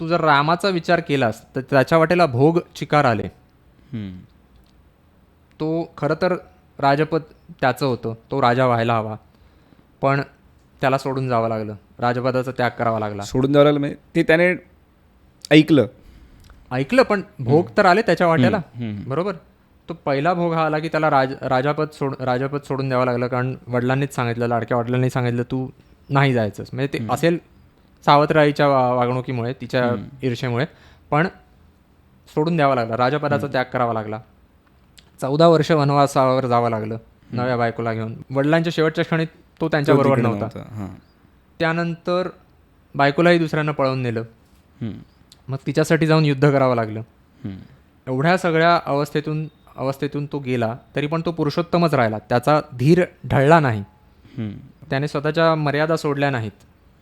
तू जर रामाचा विचार केलास तर त्याच्या वाटेला भोग चिकार आले. तो खरं तर राजपद त्याचं होतं तो राजा व्हायला हवा. पण त्याला सोडून जावं लागलं. राजपदाचा त्याग करावा लागला. सोडून द्यावं लागलं म्हणजे ते त्याने ऐकलं. ऐकलं पण भोग तर आले त्याच्या वाट्याला. बरोबर? तो पहिला भोग हा आला की त्याला राज राजापद सोड राजापद सोडून द्यावं लागलं कारण वडिलांनीच सांगितलं लाडक्या वडिलांनी सांगितलं तू नाही जायचंस. म्हणजे ते असेल सावत्रआईच्या वा- वागणुकीमुळे तिच्या ईर्षेमुळे पण सोडून द्यावा लागला. राजपदाचा त्याग करावा लागला. चौदा वर्ष वनवासावर जावं लागलं नव्या बायकोला घेऊन. वडिलांच्या शेवटच्या क्षणी तो त्यांच्याबरोबर नव्हता. त्यानंतर बायकोलाही दुसऱ्यानं पळवून नेलं. मग तिच्यासाठी जाऊन युद्ध करावं लागलं. एवढ्या सगळ्या अवस्थेतून अवस्थेतून तो गेला तरी पण तो पुरुषोत्तमच राहिला. त्याचा धीर ढळला नाही. त्याने स्वतःच्या मर्यादा सोडल्या नाहीत.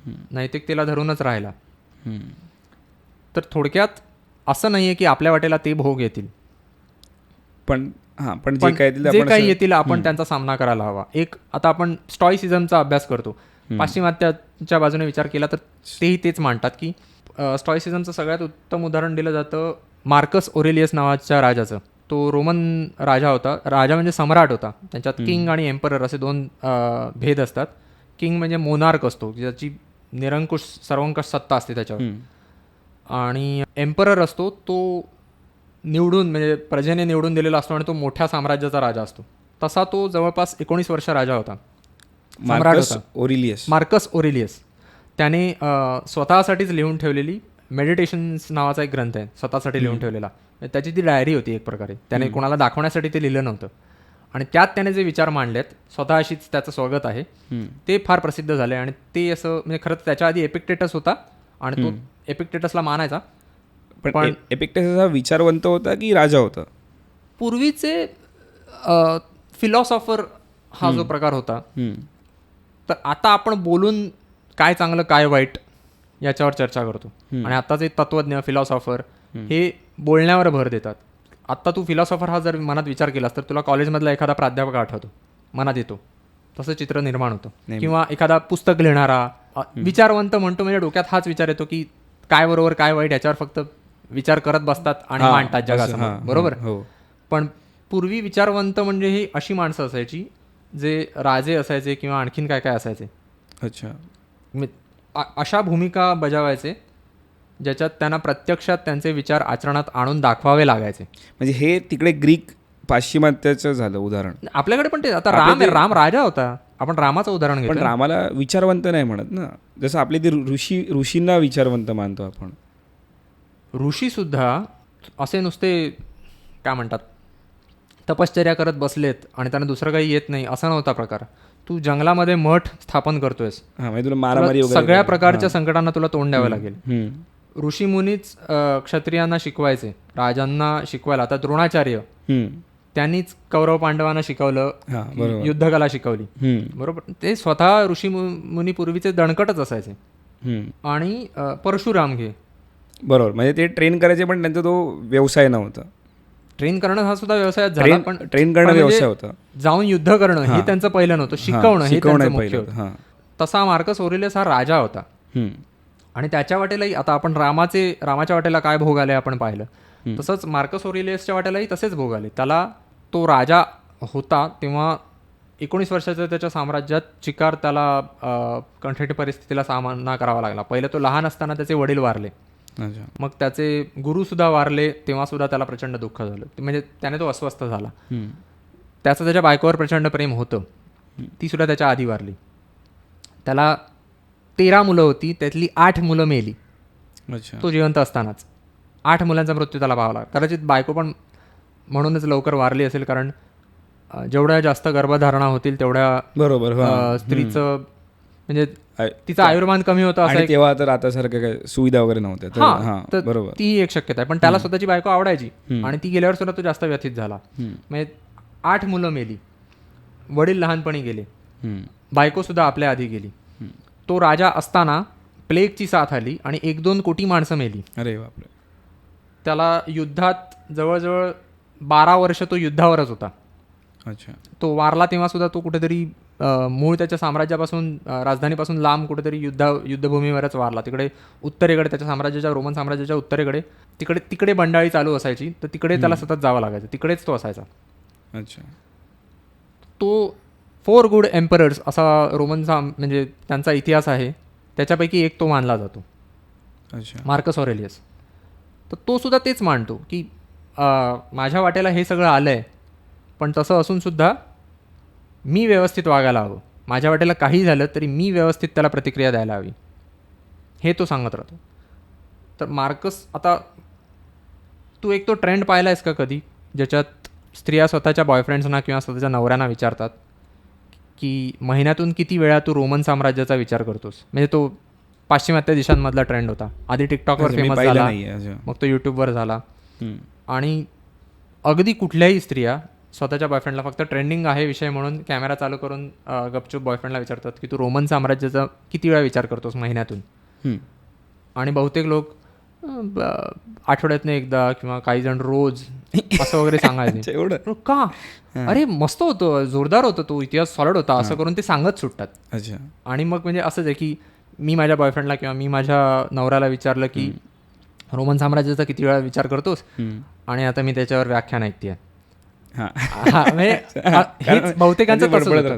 नैतिकतेला धरूनच राहिला. तर थोडक्यात असं नाही आहे की आपल्या वाटेला ते भोग येतील. पण हां पण जे काय जे काही येतील आपण त्यांचा सामना करायला हवा. एक आता आपण स्टॉईसिझमचा अभ्यास करतो. पाश्चिमात्याच्या बाजूने विचार केला तर तेही तेच मांडतात की स्टॉईसिझमचं सगळ्यात उत्तम उदाहरण दिलं जातं मार्कस ओरेलियस नावाच्या राजाचं. तो रोमन राजा होता. राजा म्हणजे सम्राट होता. त्यांच्यात किंग आणि एम्परर असे दोन भेद असतात. किंग म्हणजे मोनार्क असतो ज्याची निरंकुश सर्वंकष सत्ता असते त्याच्यावर. आणि एम्परर असतो तो निवडून म्हणजे प्रजेने निवडून दिलेला असतो आणि तो मोठ्या साम्राज्याचा राजा असतो. तसा तो जवळपास एकोणीस वर्ष राजा होता. Marcus Aurelius. Marcus Aurelius. त्याने स्वतःसाठीच लिहून ठेवलेली मेडिटेशन्स नावाचा एक ग्रंथ आहे स्वतःसाठी लिहून ठेवलेला. त्याची ती डायरी होती एक प्रकारे. त्याने कोणाला दाखवण्यासाठी ते लिहिलं नव्हतं. आणि त्यात त्याने जे विचार मांडलेत स्वतःशीच त्याचं स्वागत आहे. ते फार प्रसिद्ध झाले. आणि ते असं म्हणजे खरंच त्याच्या आधी एपिक्टेटस होता आणि तो एपिक्टेटसला मानायचा. पण पण- ए- एपिक्टस हा विचारवंत होता की राजा होता? पूर्वीचे फिलॉसॉफर हा जो प्रकार होता. तर आता आपण बोलून काय चांगलं काय वाईट याच्यावर चर्चा करतो. आणि आताचे तत्वज्ञ फिलॉसॉफर हे बोलण्यावर भर देतात. आत्ता तू फिलॉसॉफर हा जर मनात विचार केलास तर तुला कॉलेजमधला एखादा प्राध्यापक आठवतो. मनात येतो. तसं चित्र निर्माण होतं. किंवा एखादा पुस्तक लिहिणारा विचारवंत म्हणतो म्हणजे डोक्यात हाच विचार येतो की काय बरोबर काय वाईट याच्यावर फक्त विचार करत बसतात आणि मांडतात जगासमोर. बरोबर? हो. पण पूर्वी विचारवंत म्हणजे ही अशी माणसं असायची जे राजे असायचे किंवा आणखीन काय काय असायचे. अच्छा. अशा भूमिका बजावायचे ज्याच्यात त्यांना प्रत्यक्षात त्यांचे विचार आचरणात आणून दाखवावे लागायचे. म्हणजे हे तिकडे ग्रीक पाश्चिमात्याचं झालं उदाहरण. आपल्याकडे पण ते आता राम राम राजा होता. आपण रामाचं उदाहरण घेतो रामाला विचारवंत नाही म्हणत ना. जसं आपले ते ऋषी ऋषींना विचारवंत मानतो आपण. ऋषी सुद्धा असे नुसते काय म्हणतात तपश्चर्या करत बसलेत आणि त्यांना दुसरं काही येत नाही असा नव्हता प्रकार. तू जंगलामध्ये मठ स्थापन करतोयस. हा म्हणजे सगळ्या प्रकारच्या संकटांना तुला तोंड द्यावं लागेल. ऋषीमुनीच क्षत्रियांना शिकवायचे राजांना शिकवायला. आता द्रोणाचार्य. त्यांनीच कौरव पांडवांना शिकवलं युद्धकला शिकवली. बरोबर. ते स्वतः ऋषी मुनी पूर्वीचे दणकटच असायचे. आणि परशुराम घे. बरोबर. म्हणजे ते ट्रेन करायचे पण त्यांचा तो व्यवसाय नव्हता. ट्रेन करणं हा सुद्धा व्यवसाय झाला पण ट्रेन करणं म्हणजे व्यवसाय होता. जाऊन युद्ध करणं हे त्यांचं पहिलं नव्हतं. शिकवणं हे मुख्य. तसा मार्कस ओरेलियस हा राजा होता. आणि त्याच्या वाटेलाही आता आपण रामाचे रामाच्या वाटेला काय भोग आले आपण पाहिलं. तसंच मार्कस ओरिलियसच्या वाटेलाही तसेच भोग आले. त्याला तो राजा होता तेव्हा एकोणीस वर्षाच्या त्याच्या साम्राज्यात चिकार त्याला कंठीट परिस्थितीला सामना करावा लागला. पहिले तो लहान असताना त्याचे वडील वारले. मग त्याचे गुरुसुद्धा वारले तेव्हा सुद्धा त्याला प्रचंड दुःख झालं. म्हणजे त्याने तो अस्वस्थ झाला. त्याचं त्याच्या बायकोवर प्रचंड प्रेम होतं. ती सुद्धा त्याच्या आधी वारली. त्याला तेरा मुलं होती त्यातली आठ मुलं मेली. अच्छा. तो जिवंत असतानाच. आठ मुलांचा मृत्यू त्याला पाहावा लागला. कदाचित बायको पण म्हणूनच लवकर वारली असेल कारण जेवढ्या जास्त गर्भधारणा होतील तेवढ्या बरोबर स्त्रीचं म्हणजे तिचं आयुर्मान कमी होतं असं तेव्हा तर आता सारख्या काय सुविधा वगैरे नव्हत्या बरोबर ती एक शक्यता आहे. पण त्याला स्वतःची बायको आवडायची आणि ती गेल्यावर सुद्धा तो जास्त व्यथित झाला. म्हणजे आठ मुलं मेली. वडील लहानपणी गेले. बायको सुद्धा आपल्या आधी गेली. तो राजा असताना प्लेगची साथ आली आणि एक दोन कोटी माणसं मेली. अरे बापरे. त्याला युद्धात जवळजवळ बारा वर्ष तो युद्धावरच होता. अच्छा. तो वारला तेव्हा सुद्धा तो कुठेतरी मूळ त्याच्या साम्राज्यापासून राजधानीपासून लांब कुठेतरी युद्धा युद्धभूमीवरच वारला. तिकडे उत्तरेकडे त्याच्या साम्राज्याच्या रोमन साम्राज्याच्या उत्तरेकडे तिकडे तिकडे बंडाळी चालू असायची. तर तिकडे त्याला सतत जावं लागायचं. तिकडेच तो असायचा. अच्छा. तो फोर गुड एम्परर्स असा रोमनचा म्हणजे त्यांचा इतिहास आहे त्याच्यापैकी एक तो मानला जातो. अच्छा. Marcus Aurelius. तर तो सुद्धा तेच मांडतो की माझ्या वाट्याला हे सगळं आलं आहे पण तसं असूनसुद्धा मी व्यवस्थित वागायला हवं. माझ्या वाट्याला काही झालं तरी मी व्यवस्थित त्याला प्रतिक्रिया द्यायला हवी. हे तो सांगत राहतो. तर मार्कस आता तू एक तो ट्रेंड पाहिला आहेस का कधी? ज्याच्यात स्त्रिया स्वतःच्या बॉयफ्रेंड्सना किंवा स्वतःच्या नवऱ्यांना विचारतात की महिन्यातून किती वेळा तू रोमन साम्राज्याचा विचार करतोस म्हणजे तो पाश्चिमात्य देशांमधला ट्रेंड होता आधी टिकटॉकवर फेमस झाला. मग तो यूट्यूबवर झाला. आणि अगदी कुठल्याही स्त्रिया स्वतःच्या बॉयफ्रेंडला फक्त ट्रेंडिंग आहे विषय म्हणून कॅमेरा चालू करून गपचूप बॉयफ्रेंडला विचारतात की तू रोमन साम्राज्याचा किती वेळा विचार करतोस महिन्यातून. आणि बहुतेक लोक आठवड्यातनं एकदा किंवा काही जण रोज असं वगैरे सांगायचे. एवढं? का? अरे मस्त होतं जोरदार होतं तो इतिहास सॉलिड होता असं करून ते सांगत सुटतात. अच्छा. आणि मग म्हणजे असंच आहे की मी माझ्या बॉयफ्रेंडला किंवा मी माझ्या नवऱ्याला विचारलं की रोमन साम्राज्याचा किती वेळा विचार करतोस. आणि आता मी त्याच्यावर व्याख्यान ऐकते म्हणजे बहुतेकांचं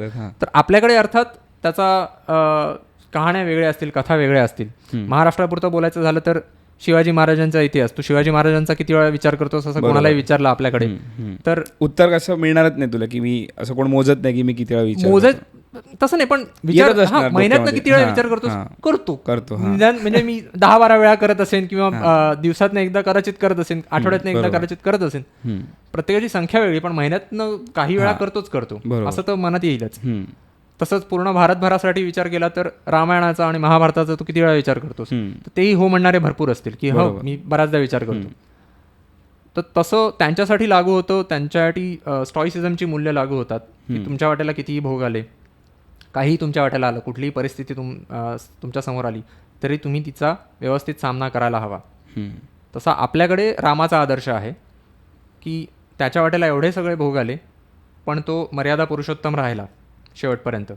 हां. तर आपल्याकडे अर्थात त्याचा कहाण्या वेगळ्या असतील कथा वेगळ्या असतील. महाराष्ट्रापुरतं बोलायचं झालं तर शिवाजी महाराजांचा इतिहास तू शिवाजी महाराजांचा किती वेळा विचार करतोस असं कोणालाही विचारलं आपल्याकडे तर उत्तर कसं मिळणारच नाही तुला की मी असं कोण मोजत नाही की मी किती वेळा विचार मोजत तसं नाही पण विचार हा, डोक्यामध्ये. किती वेळा विचार करतोस. करतो करतो. निदान म्हणजे मी दहा बारा वेळा करत असेन किंवा दिवसातनं एकदा कदाचित करत असेन आठवड्यातनं एकदा. कदाचित करत असेन. प्रत्येकाची संख्या वेगळी पण महिन्यातनं काही वेळा करतोच करतो. असं तर मनात येईलच. तसंच पूर्ण भारतभरासाठी विचार केला तर रामायणाचा आणि महाभारताचा तू किती वेळा विचार करतोस. तर तेही हो म्हणणारे भरपूर असतील की हो. मी बऱ्याचदा विचार करतो तर तसं त्यांच्यासाठी लागू होतं त्यांच्यासाठी स्टॉइसिझमची मूल्य लागू होतात की तुमच्या वाट्याला कितीही भोग आले काहीही तुमच्या वाट्याला आलं कुठलीही परिस्थिती तुम तुमच्यासमोर आली तरी तुम्ही तिचा व्यवस्थित सामना करायला हवा. तसा आपल्याकडे रामाचा आदर्श आहे की त्याच्या वाट्याला एवढे सगळे भोग आले पण तो मर्यादा पुरुषोत्तम राहिला शेवटपर्यंत.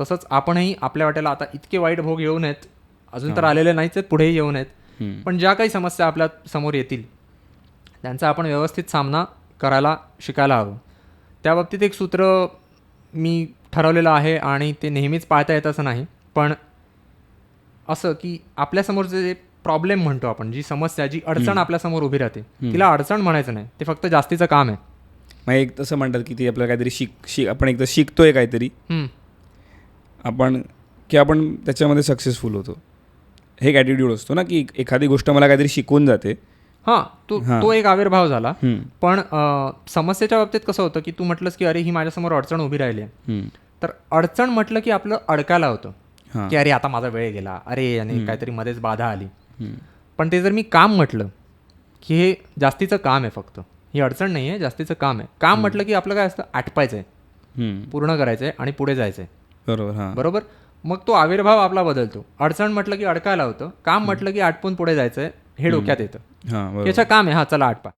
तसंच आपणही आपल्या वाट्याला आता इतके वाईट भोग येऊ नयेत. अजून तर आलेले नाहीच आहेत पुढेही येऊ नयेत. पण ज्या काही समस्या आपल्यासमोर येतील त्यांचा आपण व्यवस्थित सामना करायला शिकायला हवं. त्या बाबतीत एक सूत्र मी ठरवलेलं आहे आणि ते नेहमीच पाळता येत असं नाही. पण असं की आपल्यासमोरचे जे प्रॉब्लेम म्हणतो आपण जी समस्या जी अडचण आपल्यासमोर उभी राहते तिला अडचण म्हणायचं नाही. ते फक्त जास्तीचं काम आहे. मग एक तसं म्हणतात की ती आपल्याला काहीतरी शिक शिक आपण एकदा शिकतोय काहीतरी. आपण की आपण त्याच्यामध्ये सक्सेसफुल होतो हे एक ॲटिट्यूड असतो ना की एखादी गोष्ट मला काहीतरी शिकवून जाते हां तो. तो एक आविर्भाव झाला. पण समस्येच्या बाबतीत कसं होतं की तू म्हटलंस की अरे ही माझ्यासमोर अडचण उभी राहिली आहे. तर अडचण म्हटलं की आपलं अडकायला होतं. की अरे आता माझा वेळ गेला अरे आणि काहीतरी मध्येच बाधा आली. पण ते जर मी काम म्हटलं की हे जास्तीचं काम आहे फक्त ही अडचण नाही आहे जास्तीचं काम आहे. काम म्हटलं की आपलं काय असतं? आटपायचं आहे. पूर्ण करायचं आहे आणि पुढे जायचं आहे. बरोबर हां. बरोबर? मग तो आविर्भाव आपला बदलतो. अडचण म्हटलं की अडकायला होतं. काम म्हटलं की आटपून पुढे जायचं आहे. हे डोक्यात येतं. हां बरोबर. याचं काम आहे. हा चला आटपा